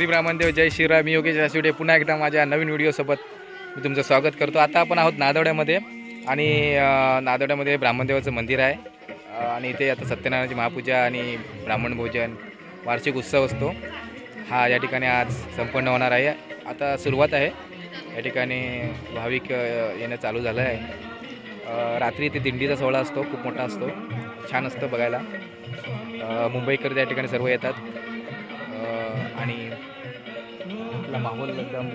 श्री ब्राह्मणदेव जय श्रीराम मी योगेश आशिवडे पुन्हा एकदा माझ्या नवीन व्हिडिओसोबत मी तुमचं स्वागत करतो. आता आपण आहोत नादवड्यामध्ये आणि नादवड्यामध्ये ब्राह्मणदेवाचं मंदिर आहे. आणि इथे आता सत्यनारायणाची महापूजा आणि ब्राह्मण भोजन वार्षिक उत्सव असतो. हा या ठिकाणी आज संपन्न होणार आहे. आता सुरुवात आहे. या ठिकाणी भाविक येणं चालू झालं आहे. रात्री इथे दिंडीचा सोहळा असतो. खूप मोठा असतो. छान असतं बघायला. मुंबईकर त्या ठिकाणी सर्व येतात. आपला माहोल एकदम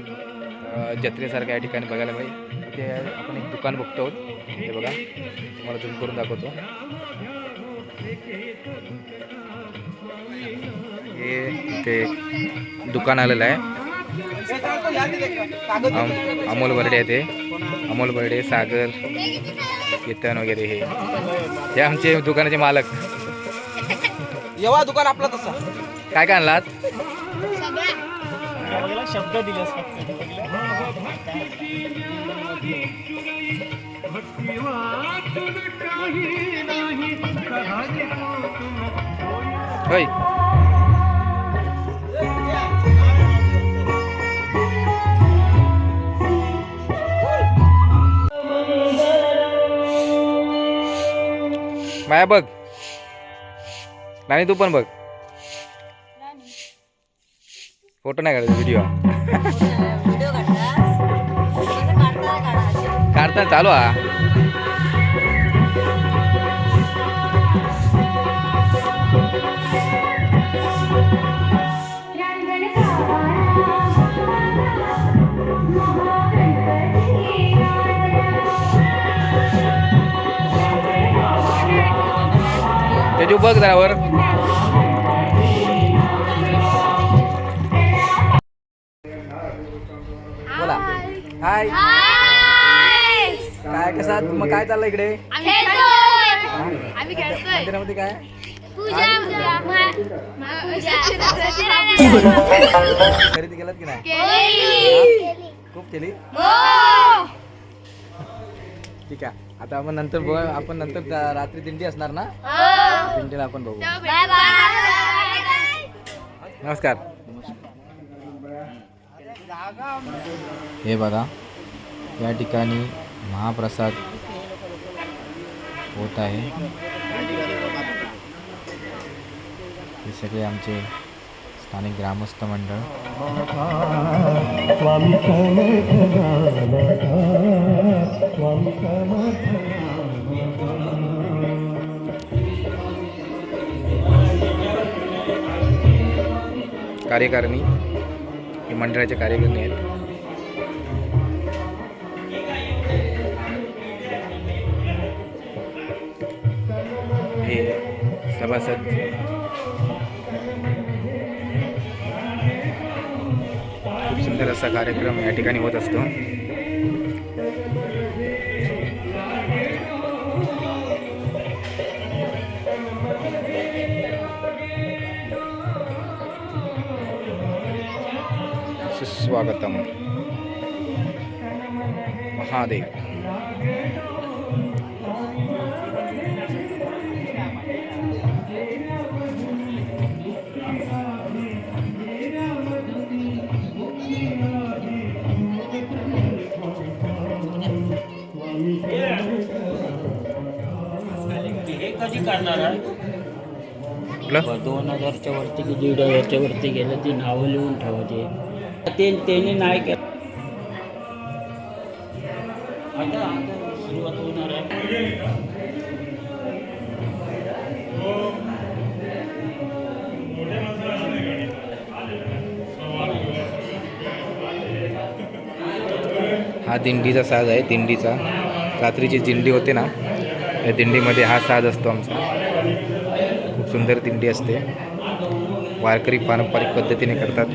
जत्रेसारखा या ठिकाणी बघायला मिळेल. इथे आपण एक दुकान बघतो. हे बघा. तुम्हाला झूम करून दाखवतो. हे इथे एक दुकान आलेलं आहे. अम- अमोल बर्डे आहे ते. अमोल बर्डे सागर केतन वगैरे हे. हे आमचे दुकानाचे मालक. येवा दुकान आपलं तसं. काय काय आणलात? शब्द दिलेस होय. माया बघ. नाही तू पण बघ. फोटो नाही काढायचा व्हिडिओ व्हिडिओ काढता कसं काढता काढा काढताना चालू हा तेजू बघ जरा वर हाय काय कसा मग काय चाललं इकडे? मंदिरामध्ये काय? पूजा खरेदी केलात की नाही? केली. खूप केली? हो. ठीक आहे. आता आपण नंतर बघ आपण नंतर रात्री दिंडी असणार ना? दिंडीला आपण बघू. Bye bye. नमस्कार. हे बघा या ठिकाणी महाप्रसाद होत आहे. हे सगळे आमचे स्थानिक ग्रामस्थ मंडळ. कार्यकारिणी. हे मंडळाचे कार्यकर्ते आहेत. हे सभासद. खूप सुंदर असा कार्यक्रम या ठिकाणी होत असतो. सुस्वागतम महादेव हे कधी करणार आहे कुठलं दोन हजारच्या वरती की दीड हजारच्या वरती गेलं ती नावं लिहून ठेवायचे ते त्यांनी नाही केलं. आता आता सुरुवात होणार आहे. हा दिंडीचा साज आहे दिंडीचा. रात्रीची दिंडी होते ना त्या दिंडीमध्ये हा साज असतो आमचा. खूप सुंदर दिंडी असते. वारकरी पारंपरिक पद्धतीने करतात.